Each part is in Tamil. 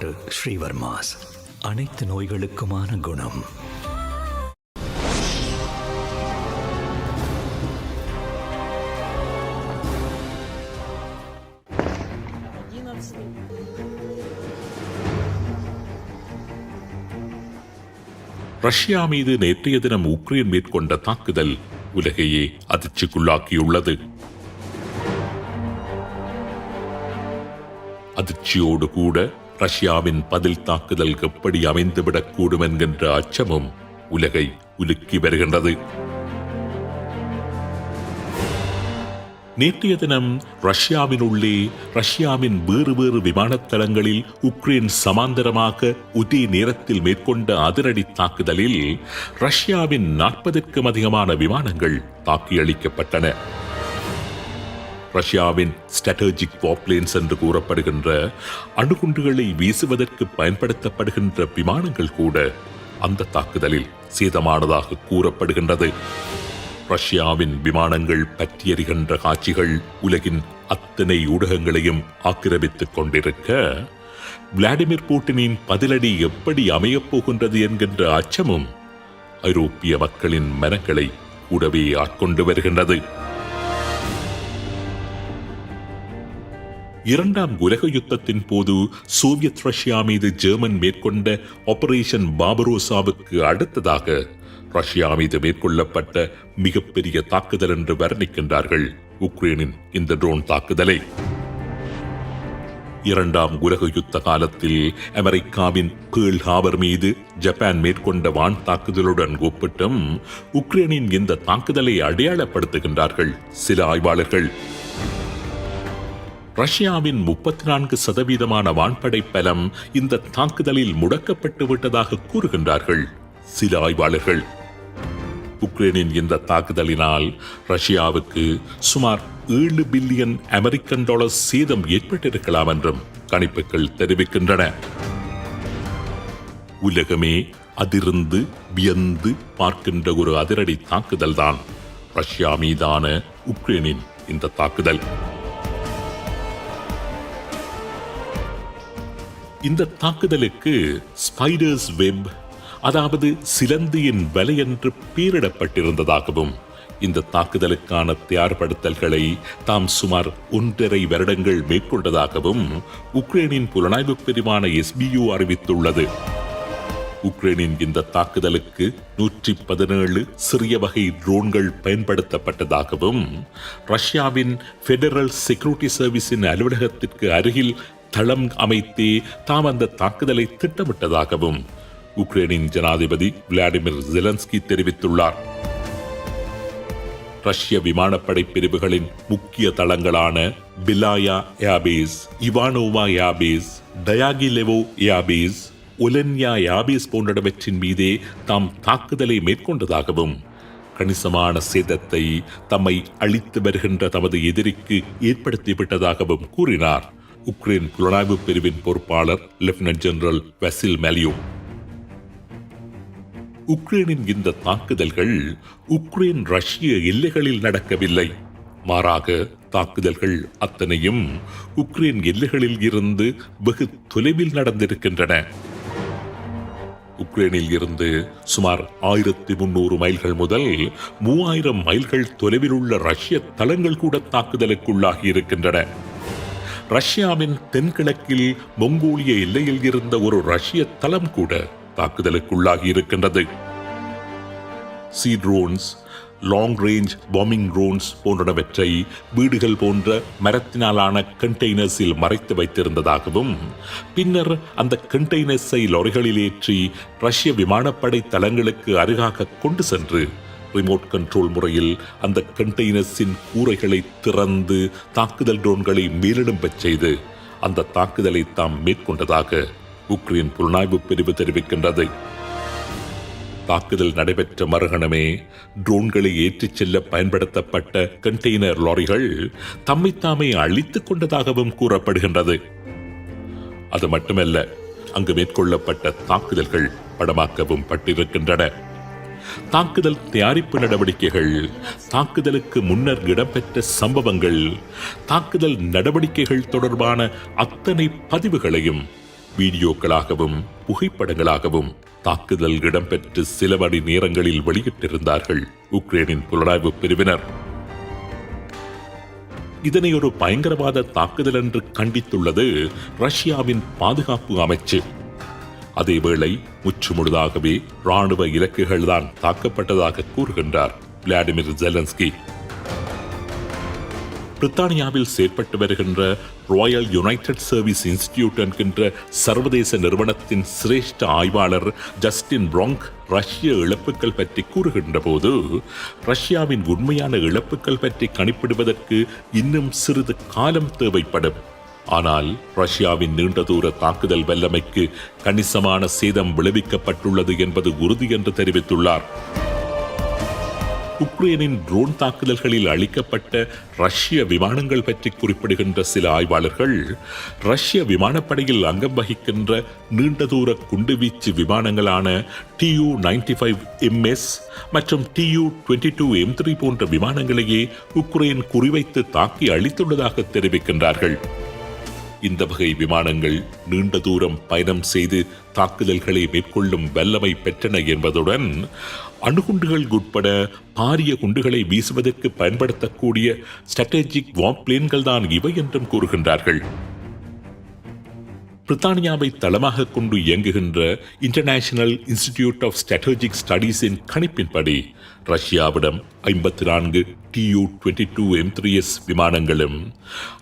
டாக்டர் ஸ்ரீவர்மாஸ். அனைத்து நோய்களுக்குமான குணம். ரஷ்யா மீது நேற்றைய தினம் உக்ரைன் மேற்கொண்ட தாக்குதல் உலகையே அதிர்ச்சிக்குள்ளாக்கியுள்ளது. அதிர்ச்சியோடு கூட ரஷ்யாவின் பதில் தாக்குதல் எப்படி அமைந்துவிடக்கூடும் என்கின்ற அச்சமும் உலகை உலுக்கி வருகின்றது. நேற்றைய தினம் ரஷ்யாவின் உள்ளே ரஷ்யாவின் வேறு வேறு விமானத்தளங்களில் உக்ரைன் சமாந்தரமாக ஒரே நேரத்தில் மேற்கொண்ட அதிரடி தாக்குதலில் ரஷ்யாவின் நாற்பதற்கும் அதிகமான விமானங்கள் தாக்கியளிக்கப்பட்டன. ரஷ்யாவின் ஸ்ட்ராட்டஜிக் வாப்லேன்ஸ் என்று கூறப்படுகின்ற அணுகுண்டுகளை வீசுவதற்கு பயன்படுத்தப்படுகின்ற விமானங்கள் கூட அந்த தாக்குதலில் சேதமானதாக கூறப்படுகின்றது. ரஷ்யாவின் விமானங்கள் பற்றியறிகின்ற காட்சிகள் உலகின் அத்தனை ஊடகங்களையும் ஆக்கிரமித்துக் கொண்டிருக்க விளாடிமிர் புட்டினின் பதிலடி எப்படி அமையப் போகின்றது என்கின்ற அச்சமும் ஐரோப்பிய மக்களின் மனங்களை கூடவே ஆட்கொண்டு வருகின்றது. இரண்டாம் உலக யுத்தத்தின் போது சோவியத் ரஷ்யா மீது ஜெர்மன் மேற்கொண்ட ஆபரேஷன் பாபரோசாவுக்கு அடுத்ததாக ரஷ்யா மீது மேற்கொள்ளப்பட்ட மிகப்பெரிய தாக்குதல் என்று வர்ணிக்கின்றார்கள் உக்ரைனின் இந்த ட்ரோன் தாக்குதலை. இரண்டாம் உலக யுத்த காலத்தில் அமெரிக்காவின் பேர்ல் ஹாபர் மீது ஜப்பான் மேற்கொண்ட வான் தாக்குதலுடன் ஒப்பிட்டும் உக்ரைனின் இந்த தாக்குதலை அடையாளப்படுத்துகின்றார்கள் சில ஆய்வாளர்கள். ரஷ்யாவின் முப்பத்தி நான்கு சதவீதமான வான்படை பலம் இந்த தாக்குதலில் முடக்கப்பட்டு விட்டதாக கூறுகின்றார்கள். சில ஆய்வாளர்கள் உக்ரைனின் இந்த தாக்குதலினால் ரஷ்யாவுக்கு சுமார் ஏழு பில்லியன் அமெரிக்கன் டாலர் சேதம் ஏற்பட்டிருக்கலாம் என்றும் கணிப்புகள் தெரிவிக்கின்றன. உலகமே அதிர்ந்து வியந்து பார்க்கின்ற ஒரு அதிரடி தாக்குதல்தான் ரஷ்யா மீதான உக்ரைனின் இந்த தாக்குதல். இந்த தாக்குதலுக்கு ஸ்பைடர்ஸ் வெப் அதாவது சிலந்தியின் வலை என்று பீரிடப்பட்டிருந்ததாகவும் இந்த தாக்குதலுக்கான தயார்படுத்தல்களை தாம் சுமார் ஒன்றரை வருடங்கள் மேற்கொண்டதாகவும் உக்ரைனின் புலனாய்வு பிரிவான எஸ்பியு அறிவித்துள்ளது. உக்ரைனின் இந்த தாக்குதலுக்கு நூற்றி பதினேழு சிறிய வகை ட்ரோன்கள் பயன்படுத்தப்பட்டதாகவும் ரஷ்யாவின் ஃபெடரல் செக்யூரிட்டி சர்வீஸின் அலுவலகத்திற்கு அருகில் தளம் அமைத்தே தாம் அந்த தாக்குதலை திட்டமிட்டதாகவும் உக்ரைனின் ஜனாதிபதி விளாடிமிர் ஜெலன்ஸ்கி தெரிவித்துள்ளார். ரஷ்ய விமானப்படை பிரிவுகளின் முக்கிய தளங்களான பிலாயா யாபேஸ் இவானோவா யாபேஸ் டயாகிலெவோ யாபேஸ் ஒலன்யா யாபேஸ் போன்றவற்றின் மீதே தாம் தாக்குதலை மேற்கொண்டதாகவும் கணிசமான சேதத்தை தம்மை அளித்து வருகின்ற தமது எதிரிக்கு ஏற்படுத்திவிட்டதாகவும் கூறினார். உக்ரைன் புலனாய்வு பிரிவின் பொறுப்பாளர் லெப்டினன்ட் ஜெனரல் வெசில் மெலியோ உக்ரைனின் இந்த தாக்குதல்கள் உக்ரைன் ரஷ்ய எல்லைகளில் நடக்கவில்லை. மாறாக தாக்குதல்கள் அத்தனையும் உக்ரைன் எல்லைகளில் இருந்து வெகு தொலைவில் நடந்திருக்கின்றன. உக்ரைனில் இருந்து சுமார் ஆயிரத்தி முன்னூறு மைல்கள் முதல் மூவாயிரம் மைல்கள் தொலைவில் உள்ள ரஷ்ய தளங்கள் கூட தாக்குதலுக்குள்ளாகி இருக்கின்றன ரஷ்யாவின் தென்கிழக்கில் மொங்கோலிய எல்லையில் இருந்த ஒரு ரஷ்ய தளம் கூட தாக்குதலுக்குள்ளாகி இருக்கின்றது. Sea drones long range bombing drones போன்றவற்றை வீடுகள் போன்ற மரத்தினாலான கண்டெய்னர்ஸில் மறைத்து வைத்திருந்ததாகவும் பின்னர் அந்த கண்டெய்னர்ஸை லாரிகளில் ஏற்றி ரஷ்ய விமானப்படை தளங்களுக்கு அருகாக கொண்டு சென்று ரிமோட் கண்ட்ரோல் முறையில் அந்த கண்டெய்னர்ஸின் கூரைகளை திறந்து தாக்குதல் ட்ரோன்களை மேலிடம்பச் செய்து அந்த தாக்குதலை தாம் மேற்கொண்டதாக உக்ரைன் புலனாய்வு பிரிவு தெரிவிக்கின்றது. தாக்குதல் நடைபெற்ற மறுகணமே ட்ரோன்களை ஏற்றிச் செல்ல பயன்படுத்தப்பட்ட கண்டெய்னர் லாரிகள் தம்மைத்தாமே அழித்துக் கொண்டதாகவும் கூறப்படுகின்றது. அது மட்டுமல்ல அங்கு மேற்கொள்ளப்பட்ட தாக்குதல்கள் படமாக்கவும் பட்டிருக்கின்றன. தாக்குதல் தயாரிப்பு நடவடிக்கைகள் தாக்குதலுக்கு முன்னர் இடம்பெற்ற சம்பவங்கள் தாக்குதல் நடவடிக்கைகள் தொடர்பான அத்தனை பதிவுகளையும் வீடியோக்களாகவும் புகைப்படங்களாகவும் தாக்குதல் இடம்பெற்று சில மணி நேரங்களில் வெளியிட்டிருந்தார்கள் உக்ரைனின் புலனாய்வு பிரிவினர். இதனை ஒரு பயங்கரவாத தாக்குதல் என்று கண்டித்துள்ளது ரஷ்யாவின் பாதுகாப்பு அமைச்சு. அதேவேளை முற்றுமுழுதாகவே ராணுவ இலக்குகள்தான் தாக்கப்பட்டதாக கூறுகின்றார் விளாடிமிர் ஜெலன்ஸ்கி. பிரித்தானியாவில் செயற்பட்டு வருகின்ற ராயல் யுனைடெட் சர்வீஸ் இன்ஸ்டிடியூட் என்கின்ற சர்வதேச நிறுவனத்தின் சிரேஷ்ட ஆய்வாளர் ஜஸ்டின் ப்ராங்க் ரஷ்ய இழப்புகள் பற்றி கூறுகின்ற போது ரஷ்யாவின் உண்மையான இழப்புகள் பற்றி கணிப்பிடுவதற்கு இன்னும் சிறிது காலம் தேவைப்படும். ஆனால் ரஷ்யாவின் நீண்ட தூர தாக்குதல் வல்லமைக்கு கணிசமான சேதம் விளைவிக்கப்பட்டுள்ளது என்பது உறுதி என்று தெரிவித்துள்ளார். உக்ரைனின் ட்ரோன் தாக்குதல்களில் அளிக்கப்பட்ட ரஷ்ய விமானங்கள் பற்றி குறிப்பிடுகின்ற சில ஆய்வாளர்கள் ரஷ்ய விமானப்படையில் அங்கம் வகிக்கின்ற நீண்ட தூர குண்டுவீச்சு விமானங்களான Tu ninety five M S மற்றும் Tu twenty two M three போன்ற விமானங்களையே உக்ரைன் குறிவைத்து தாக்கி அளித்துள்ளதாக தெரிவிக்கின்றார்கள். இந்த வகை விமானங்கள் நீண்ட தூரம் பயணம் செய்து தாக்குதல்களை மேற்கொள்ளும் வல்லமை பெற்றன என்பதுடன் அணுகுண்டுகள் உட்பட பாரிய குண்டுகளை வீசுவதற்கு பயன்படுத்தக்கூடிய ஸ்ட்ராட்டஜிக் வாம்பிளேன்கள் தான் இவை என்றும் கூறுகின்றார்கள். பிரித்தானியாவை தளமாக கொண்டு இயங்குகின்ற இன்டர்நேஷனல் இன்ஸ்டிடியூட் ஆஃப் ஸ்ட்ராட்டஜிக் ஸ்டடீஸின் கணிப்பின்படி ரஷ்யாவிடம் ஐம்பத்தி நான்கு Tu twenty two M three S விமானங்களும்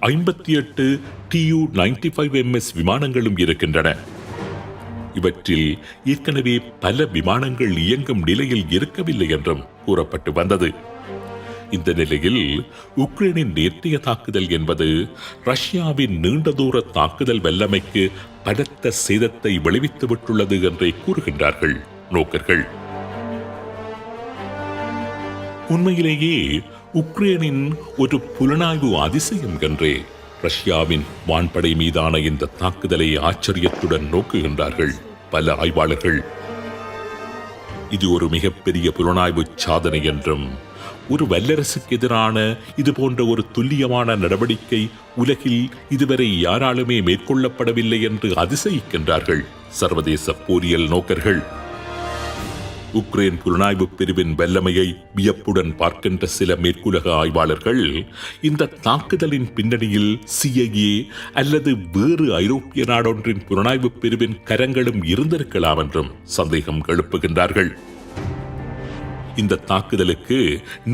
ஐம்பத்தி எட்டு டியூ நைன்டி ஃபைவ் எம்எஸ் விமானங்களும் இருக்கின்றன. இவற்றில் ஏற்கனவே பல விமானங்கள் இயங்கும் நிலையில் இருக்கவில்லை என்றும் கூறப்பட்டு வந்தது. இந்த நிலையில் உக்ரைனின் நேர்த்திய தாக்குதல் என்பது ரஷ்யாவின் நீண்ட தூர தாக்குதல் வல்லமைக்கு பலத்த சேதத்தை விளைவித்து விட்டுள்ளது என்றே கூறுகின்றார்கள். நோக்கர்கள். உண்மையிலேயே உக்ரைனின் ஒரு புலனாய்வு அதிசயம் என்றே ரஷ்யாவின் வான்படை மீதான இந்த தாக்குதலை ஆச்சரியத்துடன் நோக்குகின்றார்கள் பல ஆய்வாளர்கள். இது ஒரு மிகப்பெரிய புலனாய்வு சாதனை என்றும் ஒரு வல்லரசுக்கு எதிரான இது போன்ற ஒரு துல்லியமான நடவடிக்கை உலகில் இதுவரை யாராலுமே மேற்கொள்ளப்படவில்லை என்று அதிசயிக்கின்றார்கள் சர்வதேச போரியல் நோக்கர்கள். உக்ரைன் புலனாய்வு பிரிவின் வல்லமையை வியப்புடன் பார்க்கின்ற சில மேற்குலக ஆய்வாளர்கள் இந்த தாக்குதலின் பின்னணியில் சிஐஏ அல்லது வேறு ஐரோப்பிய நாடொன்றின் புலனாய்வு பிரிவின் கரங்களும் இருந்திருக்கலாம் என்றும் சந்தேகம் எழுப்புகின்றார்கள். இந்த தாக்குதலுக்கு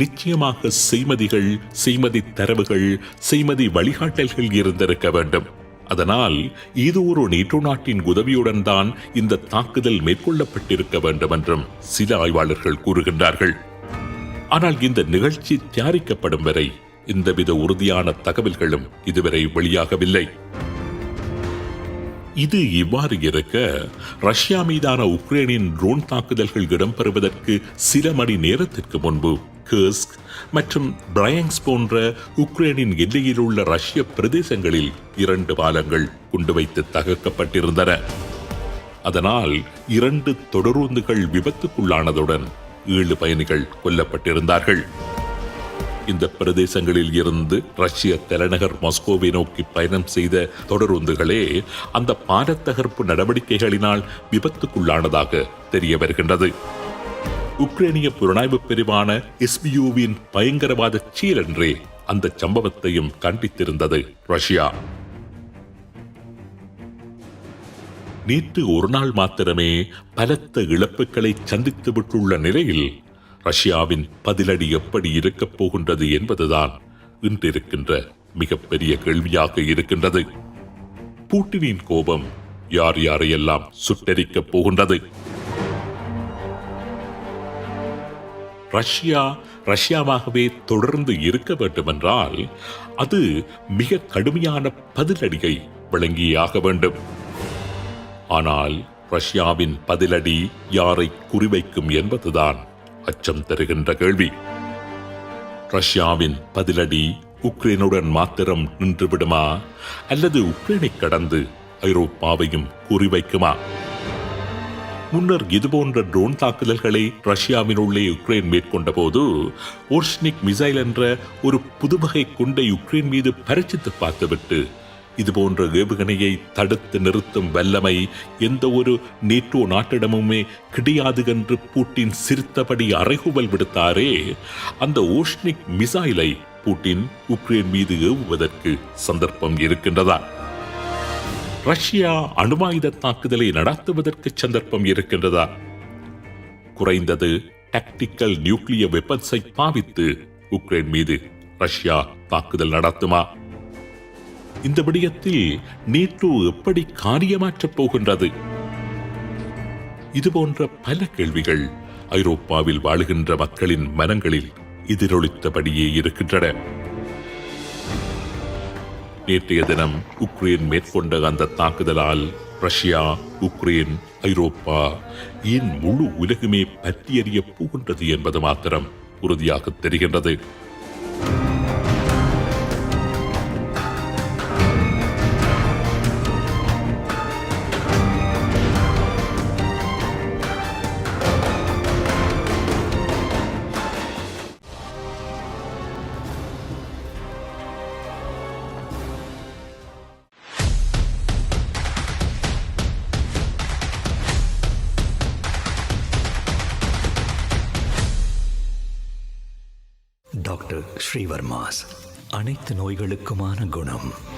நிச்சயமாக செய்மதிகள் செய்மதி தரவுகள் செய்மதி வழிகாட்டல்கள் இருந்திருக்க வேண்டும். அதனால் இது ஒரு நேட்டோ நாட்டின் உதவியுடன் தான் இந்த தாக்குதல் மேற்கொள்ளப்பட்டிருக்க வேண்டும் என்றும் சில ஆய்வாளர்கள் கூறுகின்றார்கள். ஆனால் இந்த நிகழ்ச்சி தயாரிக்கப்படும் வரை இந்தவித உறுதியான தகவல்களும் இதுவரை வெளியாகவில்லை. இது இவ்வாறு இருக்க ரஷ்யா மீதான உக்ரைனின் ட்ரோன் தாக்குதல்கள் இடம்பெறுவதற்கு சில மணி நேரத்திற்கு முன்பு கர்ஸ்க் மற்றும் பிரயங்ஸ் போன்ற உக்ரைனின் எல்லையில் உள்ள ரஷ்ய பிரதேசங்களில் இரண்டு பாலங்கள் குண்டு வைத்து தகர்க்கப்பட்டிருந்தன. அதனால் இரண்டு தொடரூந்துகள் விபத்துக்குள்ளானதுடன் ஏழு பயணிகள் கொல்லப்பட்டிருந்தார்கள். இந்த பிரதேசங்களில் இருந்து ரஷ்ய தலைநகர் மாஸ்கோவை நோக்கி பயணம் செய்த தொடருந்துகளே அந்த பாலத்தகர்ப்பு நடவடிக்கைகளினால் விபத்துக்குள்ளானதாக தெரிய வருகின்றது. உக்ரைனிய புலனாய்வு பிரிவான எஸ்பியூவின் பயங்கரவாத சீலன்றே அந்த சம்பவத்தையும் கண்டித்திருந்தது ரஷ்யா. நேற்று ஒரு நாள் மாத்திரமே பலத்த இழப்புகளை சந்தித்து விட்டுள்ள நிலையில் ரஷ்யாவின் பதிலடி எப்படி இருக்கப் போகின்றது என்பதுதான் இன்றிருக்கின்ற மிகப்பெரிய கேள்வியாக இருக்கின்றது. பூட்டினின் கோபம் யார் யாரையெல்லாம் சுட்டரிக்கப் போகின்றது? ரஷ்யா ரஷ்யாவாகவே தொடர்ந்து இருக்க வேண்டுமென்றால் அது மிக கடுமையான பதிலடியை வழங்கியாக வேண்டும். ஆனால் ரஷ்யாவின் பதிலடி யாரை குறிவைக்கும் என்பதுதான் அச்சம் தருகின்ற கேள்வி. ரஷ்யாவின் பதிலடி உக்ரைனுடன் மாத்திரம் நின்றுவிடுமா? அல்லது உக்ரைனை கடந்து ஐரோப்பாவையும் குறிவைக்குமா? முன்னர் இதுபோன்ற ட்ரோன் தாக்குதல்களை ரஷ்யாவின் உள்ளே யுக்ரைன் மேற்கொண்ட போது ஓர்ஷ்னிக் மிசைல் என்ற ஒரு புதுவகை குண்டை யுக்ரைன் மீது பரிச்சித்து பார்த்துவிட்டு இதுபோன்ற ஏவுகணையை தடுத்து நிறுத்தும் வல்லமை எந்த ஒரு நேட்டோ நாட்டிடமுமே கிடையாது என்று பூட்டின் சிரித்தபடி அறைகூவல் விடுத்தாரே. அந்த ஓஷ்னிக் மிசைலை பூட்டின் உக்ரைன் மீது ஏவுவதற்கு சந்தர்ப்பம் இருக்கின்றதா? ரஷ்யா அணுவாயுத தாக்குதலை நடத்துவதற்கு சந்தர்ப்பம் இருக்கின்றதா? குறைந்தது டாக்டிக்கல் நியூக்ளியர் வெப்பன்ஸை பாவித்து உக்ரைன் மீது ரஷ்யா தாக்குதல் நடத்துமா? இந்த விடயத்தில் நேட்டோ எப்படி காரியமாற்றப் போகின்றது? இதுபோன்ற பல கேள்விகள் ஐரோப்பாவில் வாழுகின்ற மக்களின் மனங்களில் எதிரொலித்தபடியே இருக்கின்றன. நேற்றைய தினம் உக்ரைன் மேற்கொண்ட அந்த தாக்குதலால் ரஷ்யா உக்ரைன் ஐரோப்பா ஏன் முழு உலகுமே பற்றியறிய போகின்றது என்பது மாத்திரம் உறுதியாக தெரிகின்றது. ஸ்ரீவர்மாஸ். அனைத்து நோய்களுக்குமான குணம்.